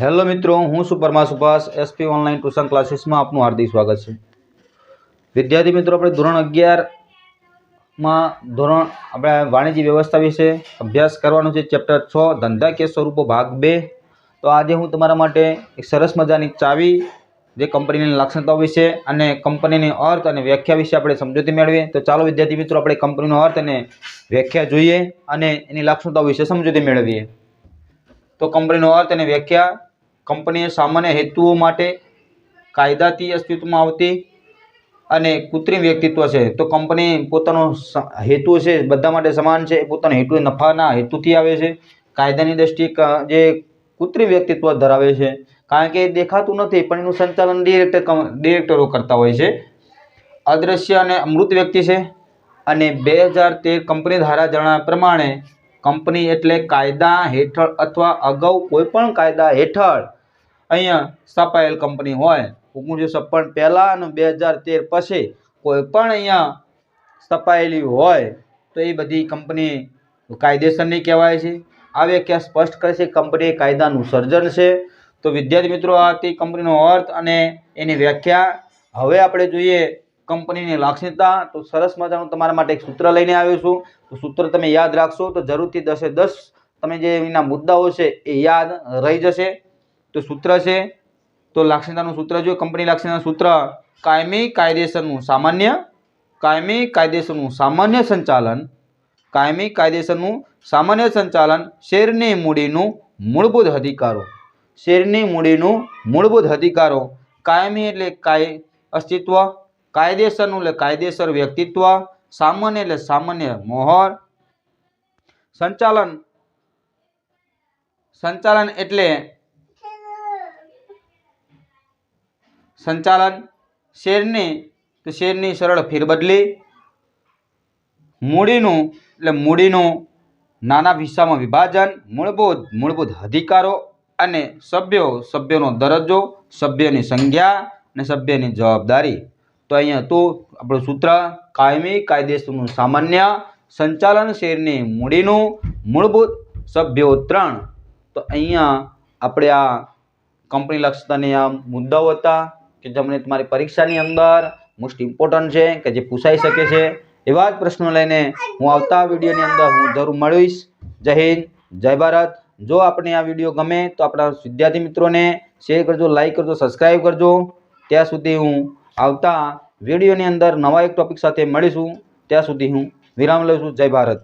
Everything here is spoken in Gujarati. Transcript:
હેલો મિત્રો, હું સુપરમાં સુભાષ એસપી ઓનલાઈન ટ્યુશન ક્લાસીસમાં આપનું હાર્દિક સ્વાગત છે. વિદ્યાર્થી મિત્રો, આપણે ધોરણ અગિયારમાં ધોરણ આપણે વાણિજ્ય વ્યવસ્થા વિશે અભ્યાસ કરવાનો છે ચેપ્ટર છ ધંધાકીય સ્વરૂપો ભાગ બે. તો આજે હું તમારા માટે એક સરસ મજાની ચાવી, જે કંપનીની લાક્ષણિકતાઓ વિશે અને કંપનીની અર્થ અને વ્યાખ્યા વિશે આપણે સમજૂતી મેળવીએ. તો ચાલો વિદ્યાર્થી મિત્રો, આપણે કંપનીનો અર્થ અને વ્યાખ્યા જોઈએ અને એની લાક્ષણિકતાઓ વિશે સમજૂતી મેળવીએ. તો કંપનીનો અર્થ અને વ્યાખ્યા કંપનીએ સામાન્ય હેતુઓ માટે કાયદાથી અસ્તિત્વમાં આવતી અને કૃત્રિમ વ્યક્તિત્વ છે. તો કંપની પોતાનો હેતુ છે, બધા માટે સમાન છે. પોતાનો હેતુ, નફાના હેતુથી આવે છે. કાયદાની દ્રષ્ટિએ જે કૃત્રિમ વ્યક્તિત્વ ધરાવે છે. કારણ કે દેખાતું નથી, પણ એનું સંચાલન ડિરેક્ટર ડિરેક્ટરો કરતા હોય છે. અદૃશ્ય અને અમૃત વ્યક્તિ છે. અને બે હજાર તેર કંપની ધારા જણાવ્યા પ્રમાણે, કંપની એટલે કાયદા હેઠળ અથવા અગાઉ કોઈપણ કાયદા હેઠળ અહીંયા સ્થાપાયેલ કંપની હોય. ઓગણીસો છપ્પન પહેલાં અને બે હજાર તેર પછી કોઈ પણ અહીંયા સ્થપાયેલી હોય, તો એ બધી કંપની કાયદેસરની કહેવાય છે. આ વ્યાખ્યા સ્પષ્ટ કરે છે, કંપની કાયદાનું સર્જન છે. તો વિદ્યાર્થી મિત્રો, આ હતી કંપનીનો અર્થ અને એની વ્યાખ્યા. હવે આપણે જોઈએ કંપનીની લાક્ષણિકતા. તો સરસ મજાનું તમારા માટે એક સૂત્ર લઈને આવ્યો છું. તો સૂત્ર તમે યાદ રાખશો તો જરૂરથી દસે દસ તમે જે એના મુદ્દાઓ છે એ યાદ રહી જશે. તો સૂત્ર છે? તો લાક્ષણિકતાનું સૂત્ર જો કંપની લાક્ષણિકતાનું સૂત્ર કાયમી કાયદેસરનું સામાન્ય, કાયમી કાયદેસરનું સામાન્ય સંચાલન, કાયમી કાયદેસરનું સામાન્ય સંચાલન શેરની મૂડીનું મૂળભૂત અધિકારો. શેરની મૂડીનું મૂળભૂત અધિકારો. કાયમી એટલે કાય, અસ્તિત્વ, કાયદેસરનું એટલે કાયદેસર વ્યક્તિત્વ, સામાન્ય એટલે સામાન્ય મોહર. સંચાલન સંચાલન એટલે સંચાલન શેરની, તો શેરની સરળ ફેરબદલી. મૂડીનું, એટલે મૂડીનું નાના હિસ્સામાં વિભાજન, મૂળભૂત મૂળભૂત અધિકારો અને સભ્યો, સભ્યોનો દરજ્જો, સભ્યની સંખ્યા અને સભ્યની જવાબદારી. તો અહીંયા હતું આપણું સૂત્ર, કાયમી કાયદેસરનું સામાન્ય સંચાલન શેરની મૂડીનું મૂળભૂત સભ્યો ત્રણ તો અહીંયા આપણે આ કંપની લક્ષતાની આ મુદ્દાઓ હતા. કે તમને તમારી પરીક્ષાની અંદર મોસ્ટ ઇમ્પોર્ટન્ટ છે કે જે પૂછાઈ શકે છે, એવા જ પ્રશ્નો લઈને હું આવતા વિડીયોની અંદર હું જરૂર મળીશ. જય હિન્દ, જય ભારત. જો આપણે આ વીડિયો ગમે તો આપણા વિદ્યાર્થી મિત્રોને શેર કરજો લાઈક કરજો સબસ્ક્રાઈબ કરજો. ત્યાં સુધી હું આવતા વિડીયોની અંદર નવા એક ટોપિક સાથે મળીશું. ત્યાં સુધી હું વિરામ લઉં છું. જય ભારત.